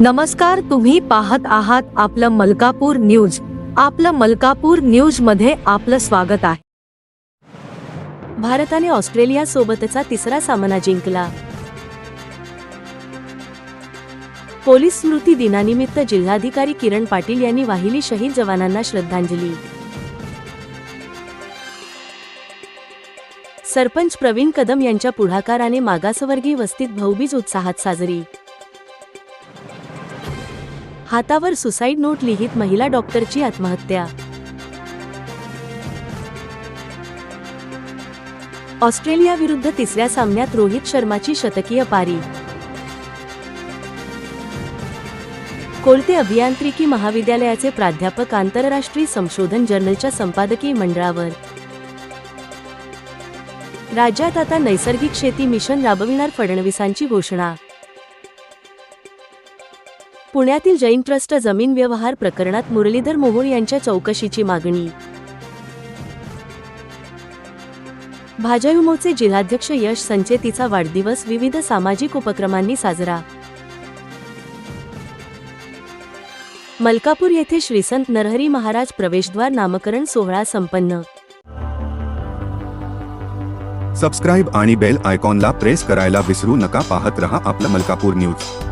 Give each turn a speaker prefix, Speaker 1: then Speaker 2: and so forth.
Speaker 1: नमस्कार तुम्ही पाहत आहात आपलं मलकापूर न्यूज. आपलं मलकापूर न्यूजमध्ये आपलं स्वागत आहे.
Speaker 2: भारताने ऑस्ट्रेलिया सोबतचा तिसरा सामना जिंकला. पोलीस स्मृती दिनानिमित्त जिल्हाधिकारी किरण पाटील यांनी वाहिली शहीद जवानांना श्रद्धांजली. सरपंच प्रवीण कदम यांच्या पुढाकाराने मागासवर्गीय वस्तीत भाऊबीज उत्साहात साजरी. हातावर सुसाईड नोट लिहित महिला डॉक्टरची आत्महत्या. ऑस्ट्रेलिया विरुद्ध तिसऱ्या सामन्यात रोहित शर्माची शतकीय पारी. कोलते अभियांत्रिकी महाविद्यालयाचे प्राध्यापक आंतरराष्ट्रीय संशोधन जर्नलच्या संपादकीय मंडळावर. राज्यात आता नैसर्गिक शेती मिशन राबविणार फडणवीसांची घोषणा. पुण्यातील जैन ट्रस्ट जमीन व्यवहार प्रकरणात मुरलीधर मोहोळ यांच्या चौकशीची मागणी. भाजयुमोचे जिल्हाध्यक्ष यश संचेतीचा वाढदिवस विविध सामाजिक उपक्रमांनी साजरा. मलकापूर येथे श्रीसंत नरहरी महाराज प्रवेशद्वार नामकरण सोहळा संपन्न.
Speaker 3: सबस्क्राईब आणि बेल आयकॉनला प्रेस करायला विसरू नका. पाहत रहा आपलं मलकापूर न्यूज